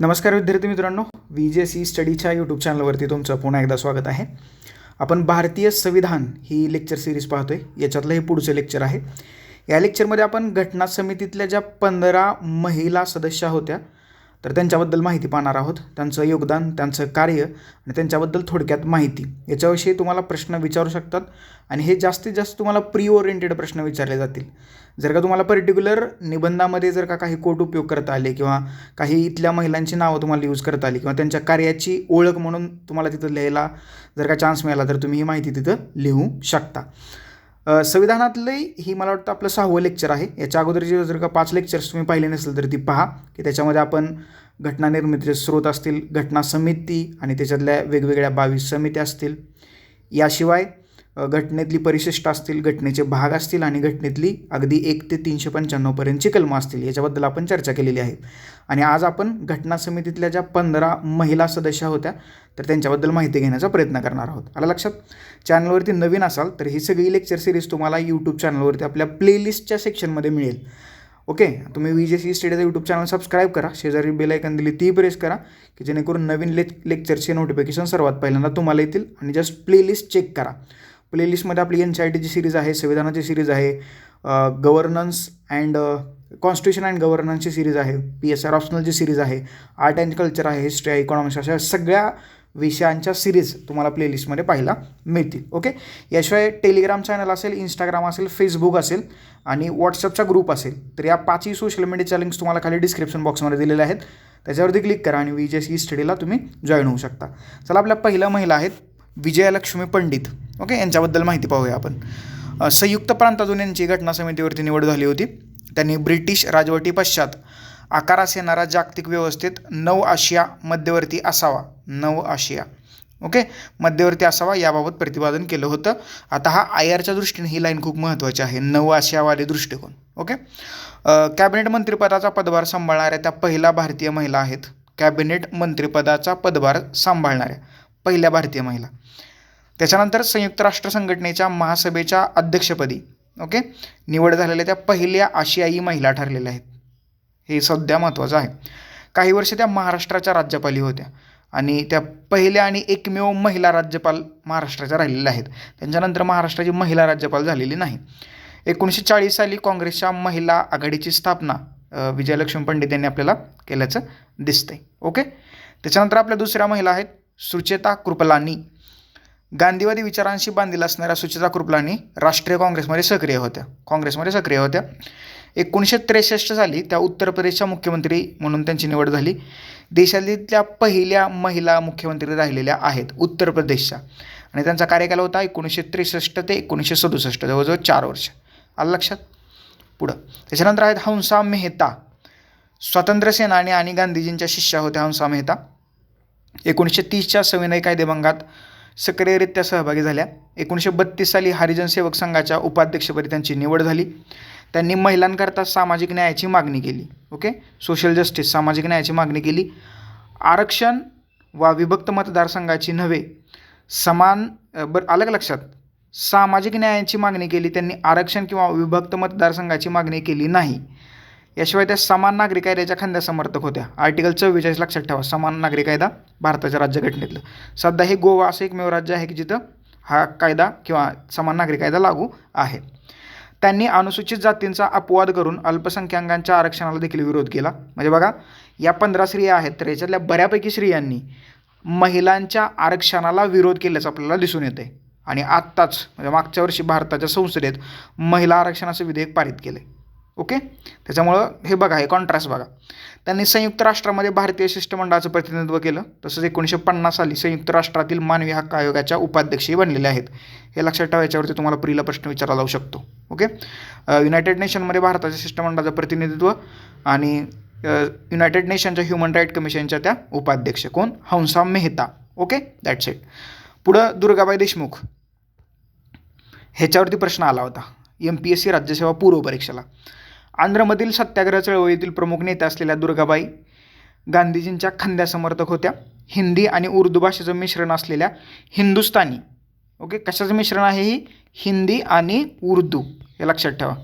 नमस्कार विद्यार्थी मित्रांनो व्ही जे सी स्टडीच्या यूट्यूब चॅनलवरती तुमचं पुन्हा एकदा स्वागत आहे. आपण भारतीय संविधान ही लेक्चर सिरीज पाहतोय. याच्यातलं हे पुढचं लेक्चर आहे. या लेक्चरमध्ये आपण घटना समितीतल्या ज्या पंधरा महिला सदस्य होत्या तर त्यांच्याबद्दल माहिती पाहणार आहोत. त्यांचं योगदान त्यांचं कार्य आणि त्यांच्याबद्दल थोडक्यात माहिती. याच्याविषयी तुम्हाला प्रश्न विचारू शकतात आणि हे जास्तीत जास्त तुम्हाला प्री ओरिएंटेड प्रश्न विचारले जातील. जर का तुम्हाला पर्टिक्युलर निबंधामध्ये जर का काही कोट उपयोग करता आले किंवा काही इथल्या महिलांची नावं तुम्हाला यूज करता आली किंवा त्यांच्या कार्याची ओळख म्हणून तुम्हाला तिथं लिहायला जर का चान्स मिळाला तर तुम्ही ही माहिती तिथं लिहू शकता. संविधानातलंही ही मला वाटतं आपलं सहावं लेक्चर आहे. याच्या अगोदरचे जर का पाच लेक्चर्स तुम्ही पाहिले नसेल तर ती पहा की त्याच्यामध्ये आपण घटना निर्मितीचे स्रोत असतील घटना समिती आणि त्याच्यातल्या वेगवेगळ्या बावीस समित्या असतील. याशिवाय घटनेतली परिशिष्ट असतील घटनेचे भाग असतील आणि घटनेतली अगदी एक ते तीनशे पंच्याण्णवपर्यंतची कलमं असतील याच्याबद्दल आपण चर्चा केलेली आहे. आणि आज आपण घटना समितीतल्या ज्या पंधरा महिला सदस्य होत्या तर त्यांच्याबद्दल माहिती घेण्याचा प्रयत्न करणार आहोत. आला लक्षात? चॅनलवरती नवीन असाल तर ही सगळी लेक्चर सिरीज तुम्हाला यूट्यूब चॅनलवरती आपल्या प्लेलिस्टच्या सेक्शनमध्ये मिळेल. ओके? तुम्ही वी जे सी स्टडीचं यूट्यूब चॅनल सबस्क्राईब करा शेजारी बेल आयकन दिली ती प्रेस करा की जेणेकरून नवीन लेक लेक्चरचे नोटिफिकेशन सर्वात पहिल्यांदा तुम्हाला येतील आणि जस्ट प्लेलिस्ट चेक करा. प्लेलिस्टमध्ये आपली एन सी आय टीची सिरीज आहे संविधानाची सिरीज आहे गव्हर्नन्स अँड कॉन्स्टिट्यूशन अँड गव्हर्नन्सची सिरीज आहे पी एस आर ऑप्शनलची सिरीज आहे आर्ट अँड कल्चर आहे हिस्ट्री आहे इकॉनॉमिक्स अशा सगळ्या विषयांच्या सिरीज तुम्हाला प्लेलिस्टमध्ये पाहायला मिळतील ओके? याशिवाय टेलिग्राम चॅनल असेल इंस्टाग्राम असेल फेसबुक असेल आणि व्हॉट्सअपचा ग्रुप असेल तर या पाचही सोशल मीडियाच्या लिंक्स तुम्हाला खाली डिस्क्रिप्शन बॉक्समध्ये दिलेल्या आहेत. त्याच्यावरती क्लिक करा आणि विजय सी स्टडीला तुम्ही जॉईन होऊ शकता. चला आपल्या पहिल्या महिला आहेत विजयलक्ष्मी पंडित. ओके यांच्याबद्दल माहिती पाहूया आपण. संयुक्त संयुक्त प्रांतातून यांची घटना समितीवरती निवड झाली होती. त्यांनी ब्रिटिश राजवटी पश्चात आकारास येणारा जागतिक व्यवस्थेत नव आशिया मध्यवर्ती असावा. नव आशिया. ओके मध्यवर्ती असावा याबाबत प्रतिपादन केलं होतं. आता हा आय आरच्या दृष्टीने ही लाईन खूप महत्त्वाची आहे. नव आशियावादी दृष्टिकोन. ओके कॅबिनेट मंत्रिपदाचा पदभार सांभाळणाऱ्या त्या पहिल्या भारतीय महिला आहेत. कॅबिनेट मंत्रिपदाचा पदभार सांभाळणाऱ्या पहिल्या भारतीय महिला. त्याच्यानंतर संयुक्त राष्ट्र संघटनेच्या महासभेच्या अध्यक्षपदी ओके? निवड झालेल्या त्या पहिल्या आशियाई महिला ठरलेल्या आहेत. हे सध्या महत्त्वाचं आहे. काही वर्ष त्या महाराष्ट्राच्या राज्यपाली होत्या आणि त्या पहिल्या आणि एकमेव महिला राज्यपाल महाराष्ट्राच्या राहिलेल्या आहेत. त्यांच्यानंतर महाराष्ट्राची महिला राज्यपाल झालेली नाही. एकोणीसशे चाळीस साली काँग्रेसच्या महिला आघाडीची स्थापना विजयलक्ष्मी पंडित यांनी आपल्याला केल्याचं दिसतंय ओके? त्याच्यानंतर आपल्या दुसऱ्या महिला आहेत सुचेता कृपलानी गांधीवादी विचारांशी बांधील असणाऱ्या सुचिता कृपलानी राष्ट्रीय काँग्रेसमध्ये सक्रिय होत्या. काँग्रेसमध्ये सक्रिय होत्या. एकोणीसशे त्रेसष्ट साली त्या उत्तर प्रदेशच्या मुख्यमंत्री म्हणून त्यांची निवड झाली. देशातल्या पहिल्या महिला मुख्यमंत्री राहिलेल्या आहेत उत्तर प्रदेशच्या. आणि त्यांचा कार्यकाल होता एकोणीसशे त्रेसष्ट ते एकोणीसशे सदुसष्ट जवळजवळ चार वर्ष. आलं लक्षात? पुढं. त्याच्यानंतर आहेत हंसा मेहता. स्वातंत्र्य सेनानी आणि गांधीजींच्या शिष्या होत्या हंसा मेहता. एकोणीसशे तीसच्या सविनय कायदेभंगात सक्रियरित्या सहभागी झाल्या. एकोणीसशे बत्तीस साली हरिजन सेवक संघाच्या उपाध्यक्षपदी त्यांची निवड झाली. त्यांनी महिलांकरता सामाजिक न्यायाची मागणी केली. ओके? सोशल जस्टिस सामाजिक न्यायाची मागणी केली. आरक्षण वा विभक्त मतदारसंघाची नव्हे समान बर बरं लक्षात? सामाजिक न्यायाची मागणी केली. त्यांनी आरक्षण किंवा विभक्त मतदारसंघाची मागणी केली नाही. याशिवाय त्या समान नागरिक कायद्याच्या खांद्या समर्थक होत्या. आर्टिकल चव्वेचाळीस लक्षात ठेवा समान नागरिक कायदा भारताच्या राज्यघटनेतलं. सध्या हे गोवा असं एकमेव राज्य आहे की जिथं हा कायदा किंवा समान नागरिक कायदा लागू आहे. त्यांनी अनुसूचित जातींचा अपवाद करून अल्पसंख्याकांच्या आरक्षणाला देखील विरोध केला. म्हणजे बघा या पंधरा स्त्रिया आहेत तर याच्यातल्या बऱ्यापैकी स्त्रियांनी महिलांच्या आरक्षणाला विरोध केल्याचं आपल्याला दिसून येते आणि आत्ताच म्हणजे मागच्या वर्षी भारताच्या संसदेत महिला आरक्षणाचं विधेयक पारित केलं आहे ओके? त्याच्यामुळं हे बघा हे कॉन्ट्रास्ट बघा. त्यांनी संयुक्त राष्ट्रामध्ये भारतीय शिष्टमंडळाचं प्रतिनिधित्व केलं. तसंच एकोणीसशे पन्नास साली संयुक्त राष्ट्रातील मानवी हक्क आयोगाच्या उपाध्यक्षही बनलेले आहेत. हे लक्षात ठेवा याच्यावरती तुम्हाला प्रीला प्रश्न विचारला जाऊ शकतो. ओके? युनायटेड नेशनमध्ये भारताच्या शिष्टमंडळाचं प्रतिनिधित्व आणि युनायटेड नेशनच्या ह्युमन राईट कमिशनच्या त्या उपाध्यक्ष कोण? Hansa Mehta. Okay? That's it पुढं दुर्गाबाई देशमुख. ह्याच्यावरती प्रश्न आला होता. एम पी एस सी राज्यसेवा पूर्व परीक्षेला. आंध्रमधील सत्याग्रह चळवळीतील प्रमुख नेत्या असलेल्या दुर्गाबाई गांधीजींच्या खांद्या समर्थक होत्या. हिंदी आणि उर्दू भाषेचं मिश्रण असलेल्या हिंदुस्तानी ओके कशाचं मिश्रण आहे ही? हिंदी आणि उर्दू. हे लक्षात ठेवा.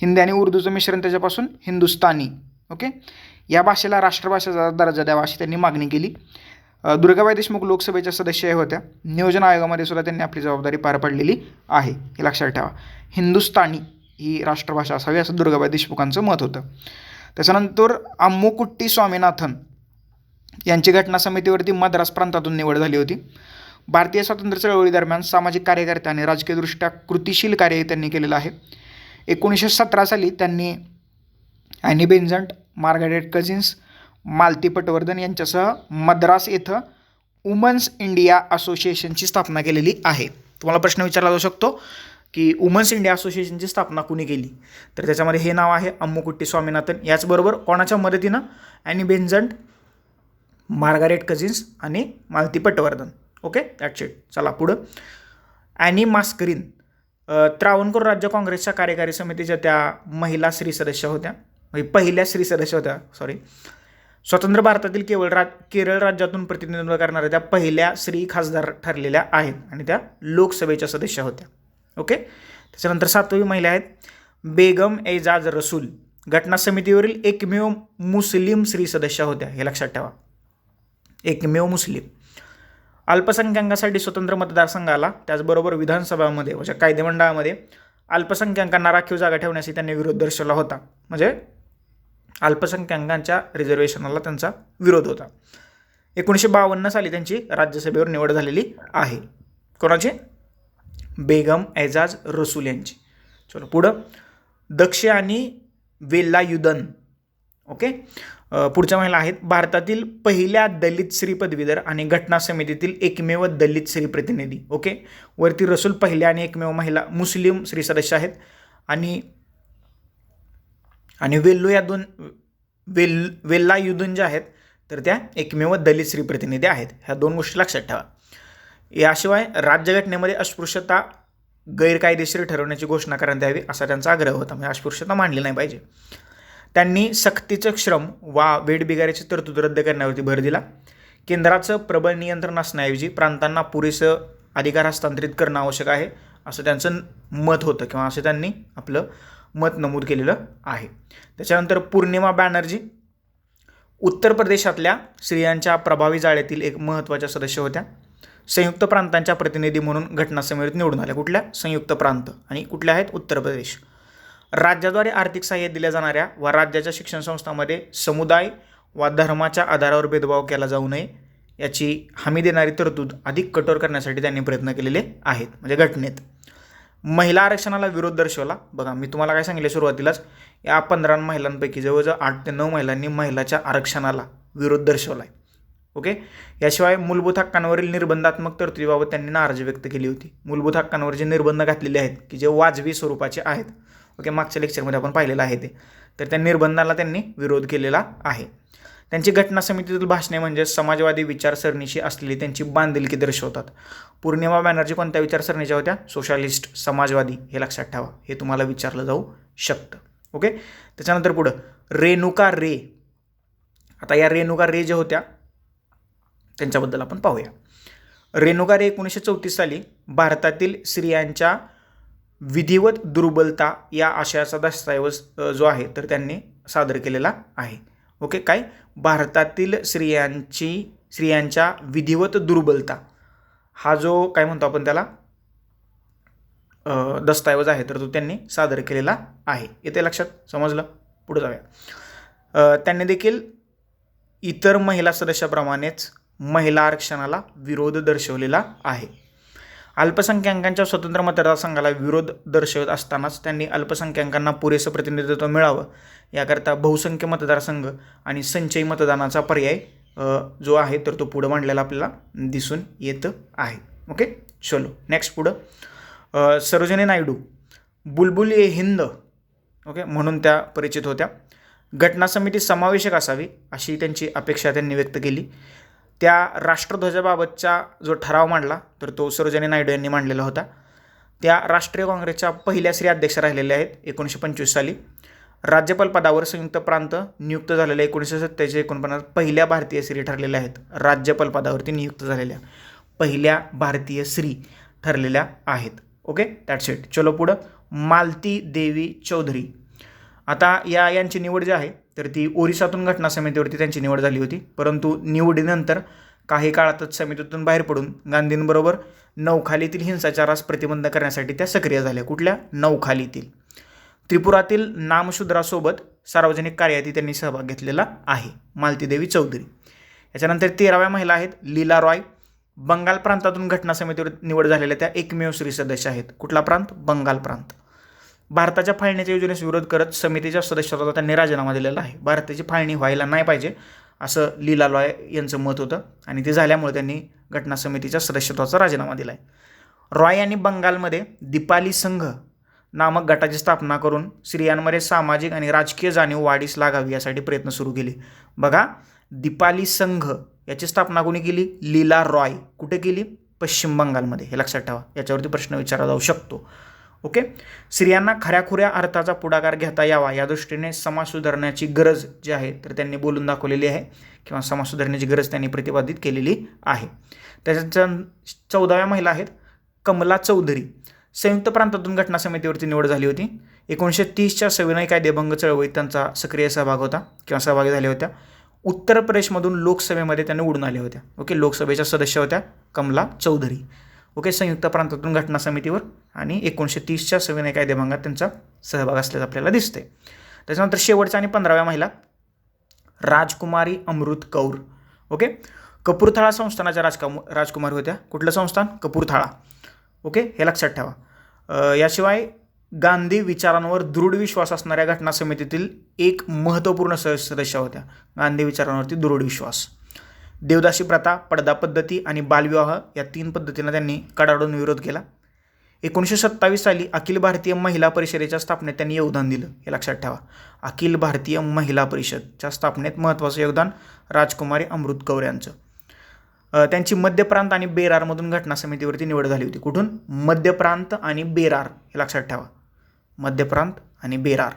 हिंदी आणि उर्दूचं मिश्रण त्याच्यापासून हिंदुस्तानी ओके? या भाषेला राष्ट्रभाषेचा दर्जा द्यावा अशी त्यांनी मागणी केली. दुर्गाबाई देशमुख लोकसभेच्या सदस्य होत्या. नियोजन आयोगामध्ये सुद्धा त्यांनी आपली जबाबदारी पार पाडलेली आहे. हे लक्षात ठेवा. हिंदुस्थानी. ही राष्ट्रभाषा असावी असं दुर्गाबाई देशमुखांचं मत होतं. त्याच्यानंतर अम्मुकुट्टी स्वामीनाथन यांची घटना समितीवरती मद्रास प्रांतातून निवड झाली होती. भारतीय स्वातंत्र्य चळवळीदरम्यान सामाजिक कार्यकर्ते आणि राजकीयदृष्ट्या कृतिशील कार्य त्यांनी केलेलं आहे. एकोणीसशे सतरा साली त्यांनी Annie Besant Margaret Cousins Malati Patwardhan यांच्यासह मद्रास येथं वुमन्स इंडिया असोसिएशनची स्थापना केलेली आहे. तुम्हाला प्रश्न विचारला जाऊ शकतो की वुमन्स इंडिया असोसिएशनची स्थापना कुणी केली? तर त्याच्यामध्ये हे नाव आहे अम्मुकुट्टी स्वामीनाथन. याचबरोबर कोणाच्या मदतीनं? ॲनी बेन्झंट मार्गारेट कझिन्स आणि Malati Patwardhan. Okay that's it चला पुढं. Any Mascarene. त्रावणकोर राज्य काँग्रेसच्या कार्यकारी समितीच्या त्या महिला स्त्री सदस्य होत्या. म्हणजे पहिल्या स्त्री सदस्य होत्या सॉरी स्वतंत्र भारतातील केवळ राज केरळ राज्यातून प्रतिनिधित्व करणाऱ्या त्या पहिल्या स्त्री खासदार ठरलेल्या आहेत आणि त्या लोकसभेच्या सदस्य होत्या. ओके? त्याच्यानंतर सातवी महिला आहेत. बेगम एजाज रसूल. घटना समितीवरील एकमेव मुस्लिम स्त्री सदस्य होत्या. हे लक्षात ठेवा. एकमेव मुस्लिम. अल्पसंख्याकांसाठी स्वतंत्र मतदारसंघाला त्याचबरोबर विधानसभामध्ये म्हणजे कायदेमंडळामध्ये अल्पसंख्याकांना राखीव जागा ठेवण्यासाठी त्यांनी विरोध दर्शवला होता. म्हणजे अल्पसंख्याकांच्या रिझर्वेशनला त्यांचा विरोध होता. एकोणीसशे बावन्न साली त्यांची राज्यसभेवर निवड झालेली आहे. कोणाची? बेगम एजाज रसूल यांची. चलो पुढं. दक्ष आणि वेल्लायुदन ओके? पुढच्या महिला आहेत. भारतातील पहिल्या दलित स्त्री पदवीधर आणि घटना समितीतील एकमेव दलित स्त्री प्रतिनिधी. ओके? वरती रसूल पहिल्या आणि एकमेव महिला मुस्लिम स्त्री सदस्य आहेत. आणि आणि वेल्लू या दोन वेल वेल्लायुदन ज्या आहेत तर त्या एकमेव दलित स्त्री प्रतिनिधी आहेत. ह्या दोन गोष्टी लक्षात ठेवा. याशिवाय राज्यघटनेमध्ये अस्पृश्यता गैरकायदेशीर ठरवण्याची घोषणा करण्यात यावी असा त्यांचा आग्रह होता. म्हणजे अस्पृश्यता मांडली नाही पाहिजे. त्यांनी सक्तीचं श्रम वा वेठबिगारीची तरतूद रद्द करण्यावरती भर दिला. केंद्राचं प्रबळ नियंत्रण असण्याऐवजी प्रांतांना पुरेसं अधिकार हस्तांतरित करणं आवश्यक आहे असं त्यांचं मत होतं किंवा असं त्यांनी आपलं मत नमूद केलेलं आहे. त्याच्यानंतर पूर्णिमा बॅनर्जी उत्तर प्रदेशातल्या स्त्रियांच्या प्रभावी जाळ्यातील एक महत्त्वाच्या सदस्य होत्या. संयुक्त प्रांतांच्या प्रतिनिधी म्हणून घटनासमितीत निवडून आल्या. कुठल्या? संयुक्त प्रांत. आणि कुठल्या आहेत? उत्तर प्रदेश. राज्याद्वारे आर्थिक सहाय्य दिल्या जाणाऱ्या व राज्याच्या शिक्षण संस्थांमध्ये समुदाय वा धर्माच्या आधारावर भेदभाव केला जाऊ नये याची हमी देणारी तरतूद अधिक कठोर करण्यासाठी त्यांनी प्रयत्न केलेले आहेत म्हणजे घटनेत. महिला आरक्षणाला विरोध दर्शवला. बघा मी तुम्हाला काय सांगितले सुरुवातीलाच या पंधरा महिलांपैकी जवळजवळ आठ ते नऊ महिलांनी महिलाच्या आरक्षणाला विरोध दर्शवला आहे ओके? याशिवाय मूलभूत हक्कांवरील निर्बंधात्मक तरतुदीबाबत त्यांनी नाराजी व्यक्त केली होती. मूलभूत हक्कांवर जे निर्बंध घातलेले आहेत की जे वाजवी स्वरूपाचे आहेत ओके मागच्या लेक्चरमध्ये आपण पाहिलेलं आहे ते. तर त्या निर्बंधाला त्यांनी विरोध केलेला आहे. त्यांची घटना समितीतील भाषणे म्हणजे समाजवादी विचारसरणीशी असलेली त्यांची बांधिलकी दर्शवतात. पूर्णिमा बॅनर्जी कोणत्या विचारसरणीच्या होत्या? सोशालिस्ट समाजवादी हे लक्षात ठेवा. हे तुम्हाला विचारलं जाऊ शकतं. ओके? त्याच्यानंतर पुढं रेणुका रे. आता या रेणुका रे ज्या होत्या त्यांच्याबद्दल आपण पाहूया. रेणुगारे एकोणीसशे चौतीस साली भारतातील स्त्रियांच्या विधिवत दुर्बलता या आशयाचा दस्तऐवज जो आहे तर त्यांनी सादर केलेला आहे. ओके काय? भारतातील स्त्रियांची स्त्रियांच्या विधिवत दुर्बलता हा जो काय म्हणतो आपण त्याला? दस्तऐवज आहे तर तो त्यांनी सादर केलेला आहे. येते लक्षात? समजलं? पुढे जाऊया. त्यांनी देखील इतर महिला सदस्याप्रमाणेच महिला आरक्षणाला विरोध दर्शवलेला आहे. अल्पसंख्याकांच्या स्वतंत्र मतदारसंघाला विरोध दर्शवत असतानाच त्यांनी अल्पसंख्याकांना पुरेसं प्रतिनिधित्व मिळावं याकरता बहुसंख्य मतदारसंघ आणि संचयी मतदानाचा पर्याय जो आहे तर तो पुढं मांडलेला आपल्याला दिसून येत आहे. ओके? चलो नेक्स्ट पुढं. सरोजनी सरोजिनी नायडू बुलबुल ए हिंद ओके म्हणून त्या परिचित होत्या. घटना समिती समावेशक असावी अशी त्यांची अपेक्षा त्यांनी व्यक्त केली. त्या राष्ट्रध्वजाबाबतचा जो ठराव मांडला तर तो सरोजनी नायडू यांनी मांडलेला होता. त्या राष्ट्रीय काँग्रेसच्या पहिल्या स्त्री अध्यक्ष राहिलेल्या आहेत एकोणीसशे पंचवीस साली. राज्यपाल पदावर संयुक्त प्रांत नियुक्त झालेल्या एकोणीसशे सत्त्याऐंशी एकोणपन्नास पहिल्या भारतीय स्त्री ठरलेल्या आहेत. राज्यपाल पदावरती नियुक्त झालेल्या पहिल्या भारतीय स्त्री ठरलेल्या आहेत. ओके? दॅट्स इट चलो पुढं. मालती देवी चौधरी. आता या यांची निवड जी आहे तर ती ओरिसातून घटना समितीवरती त्यांची निवड झाली होती. परंतु निवडीनंतर काही काळातच समितीतून बाहेर पडून गांधींबरोबर नौखालीतील हिंसाचारास प्रतिबंध करण्यासाठी त्या सक्रिय झाल्या. कुठल्या? नौखालीतील त्रिपुरातील नामशूद्रासोबत सार्वजनिक कार्यातही त्यांनी सहभाग घेतलेला आहे. मालतीदेवी चौधरी. याच्यानंतर तेराव्या महिला आहेत लीला रॉय. बंगाल प्रांतातून घटना समितीवर निवड झालेल्या त्या एकमेव श्री सदस्य आहेत. कुठला प्रांत? बंगाल प्रांत. भारताच्या फाळणीच्या योजनेस विरोध करत समितीच्या सदस्यत्वाचा त्यांनी राजीनामा दिलेला आहे. भारताची फाळणी व्हायला नाही पाहिजे असं लीला रॉय यांचं मत होतं आणि ते झाल्यामुळे त्यांनी घटना समितीच्या सदस्यत्वाचा राजीनामा दिला आहे रॉय यांनी बंगालमध्ये दीपाली संघ नामक गटाची स्थापना करून स्त्रियांमध्ये सामाजिक आणि राजकीय जाणीव वाढीस लागावी यासाठी प्रयत्न सुरू केले. बघा दीपाली संघ याची स्थापना कोणी केली? लीला रॉय. कुठे केली? पश्चिम बंगालमध्ये. हे लक्षात ठेवा. याच्यावरती प्रश्न विचारला जाऊ शकतो. ओके? स्त्रियांना खऱ्याखुऱ्या अर्थाचा पुढाकार घेता यावा. या दृष्टीने समाज सुधारण्याची गरज जी आहे तर त्यांनी बोलून दाखवलेली आहे किंवा समाज सुधारण्याची गरज त्यांनी प्रतिपादित केलेली आहे. त्याच्या चौदाव्या महिला आहेत कमला चौधरी. संयुक्त प्रांतातून घटना समितीवरती निवड झाली होती. एकोणीसशे तीसच्या सविनय कायदेभंग चळवळीत त्यांचा सक्रिय सहभाग होता किंवा सहभागी झाल्या होत्या. उत्तर प्रदेशमधून लोकसभेमध्ये त्यांनी उडून आल्या होत्या. ओके? लोकसभेच्या सदस्य होत्या कमला चौधरी. ओके संयुक्त प्रांतातून घटना समितीवर आणि एकोणीसशे तीसच्या सविनय कायदेभंगात त्यांचा सहभाग असल्याचं आपल्याला दिसते त्याच्यानंतर शेवटच्या आणि पंधराव्या महिला राजकुमारी अमृत कौर. ओके? कपूरथाळा संस्थानाच्या राजकाम राजकुमारी होत्या. कुठलं संस्थान? कपूरथाळा. ओके? हे लक्षात ठेवा. याशिवाय गांधी विचारांवर दृढ विश्वास असणाऱ्या घटना समितीतील एक महत्त्वपूर्ण सदस्य होत्या. गांधी विचारांवरती दृढ विश्वास. देवदासी प्रथा पडदा पद्धती आणि बालविवाह या तीन पद्धतींना त्यांनी कडाडून विरोध केला. एकोणीसशे सत्तावीस साली अखिल भारतीय महिला परिषदेच्या स्थापनेत त्यांनी योगदान दिलं. हे लक्षात ठेवा. अखिल भारतीय महिला परिषदच्या स्थापनेत महत्त्वाचं योगदान राजकुमारी अमृत कौर यांचं. त्यांची मध्य प्रांत आणि बेरारमधून घटना समितीवरती निवड झाली होती. कुठून? मध्य प्रांत आणि बेरार. हे लक्षात ठेवा. मध्य प्रांत आणि बेरार.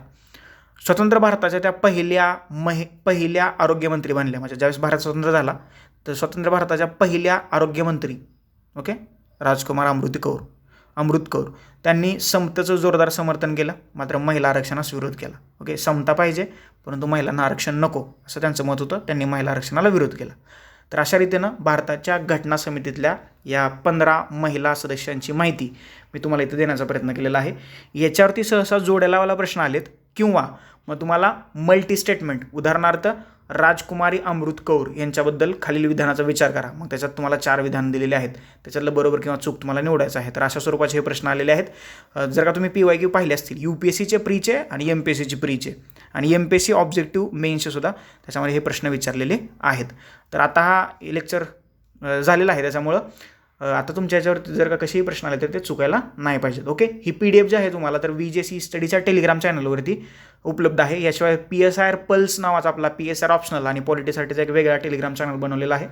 स्वतंत्र भारताच्या त्या पहिल्या महि पहिल्या आरोग्यमंत्री बनल्या. म्हणजे ज्यावेळेस भारत स्वतंत्र झाला तर स्वतंत्र भारताच्या पहिल्या आरोग्यमंत्री ओके? राजकुमार अमृत कौर अमृत कौर. त्यांनी समतेचं जोरदार समर्थन केलं मात्र महिला आरक्षणास विरोध केला ओके? समता पाहिजे परंतु महिलांना आरक्षण नको असं त्यांचं मत होतं. त्यांनी महिला आरक्षणाला विरोध केला. तर अशा रीतीनं भारताच्या घटना समितीतल्या या पंधरा महिला सदस्यांची माहिती मी तुम्हाला इथं देण्याचा प्रयत्न केलेला आहे. याच्यावरती सहसा जोड्यालावाला प्रश्न आलेत किंवा मग तुम्हाला मल्टी स्टेटमेंट उदाहरणार्थ राजकुमारी अमृत कौर यांच्याबद्दल खालील विधानाचा विचार करा. मग त्याच्यात तुम्हाला चार विधान दिलेले आहेत. त्याच्यातलं बरोबर किंवा चूक तुम्हाला निवडायचं आहे. तर अशा स्वरूपाचे हे प्रश्न आलेले आहेत. जर का तुम्ही पी वाय क्यू पाहिले असतील यू पी एस सीचे प्रीचे आणि एम पी एस सीचे प्रीचे आणि M P S C objective मेन्सचे सुद्धा त्याच्यामध्ये हे प्रश्न विचारलेले आहेत. तर आता हा लेक्चर झालेला आहे. त्याच्यामुळं आता तुमच्या याच्यावरती जर का कसेही प्रश्न आले तर ते चुकायला नाही पाहिजेत ओके? ही पी डी एफ जी आहे तुम्हाला तर वी जे सी स्टडीच्या टेलिग्राम चॅनलवरती उपलब्ध आहे. याशिवाय P S I R pulse नावाचा आपला पी एस आर ऑप्शनल आणि पॉलिटीसाठीचा एक वेगळा टेलिग्राम चॅनल बनवलेला आहे.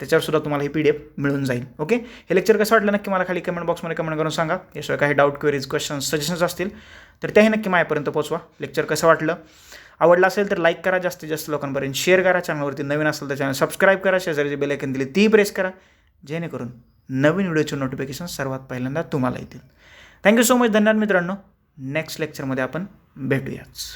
त्याच्यावर सुद्धा तुम्हाला ही पी डी एफ मिळून जाईल ओके? हे लेक्चर कसं वाटलं नक्की मला खाली कमेंट बॉक्समध्ये कमेंट करून सांगा. याशिवाय काही डाऊट क्वेरीज क्वेश्चन्स सजेशन्स असतील तर त्याही नक्की माझ्यापर्यंत पोचवा लेक्चर कसं वाटलं? आवडलं असेल तर लाईक करा जास्तीत जास्त लोकांपर्यंत शेअर करा. चॅनलवरती नवीन असेल तर चॅनल सबस्क्राईब करा. शेजारी जे बेलायकन दिली ती प्रेस करा. जेणेकरून नवीन व्हिडिओचे नोटिफिकेशन सर्वात पहिल्यांदा तुम्हाला येतील. थँक्यू सो मच धन्यवाद मित्रांनो. नेक्स्ट लेक्चरमध्ये आपण भेटूयाच.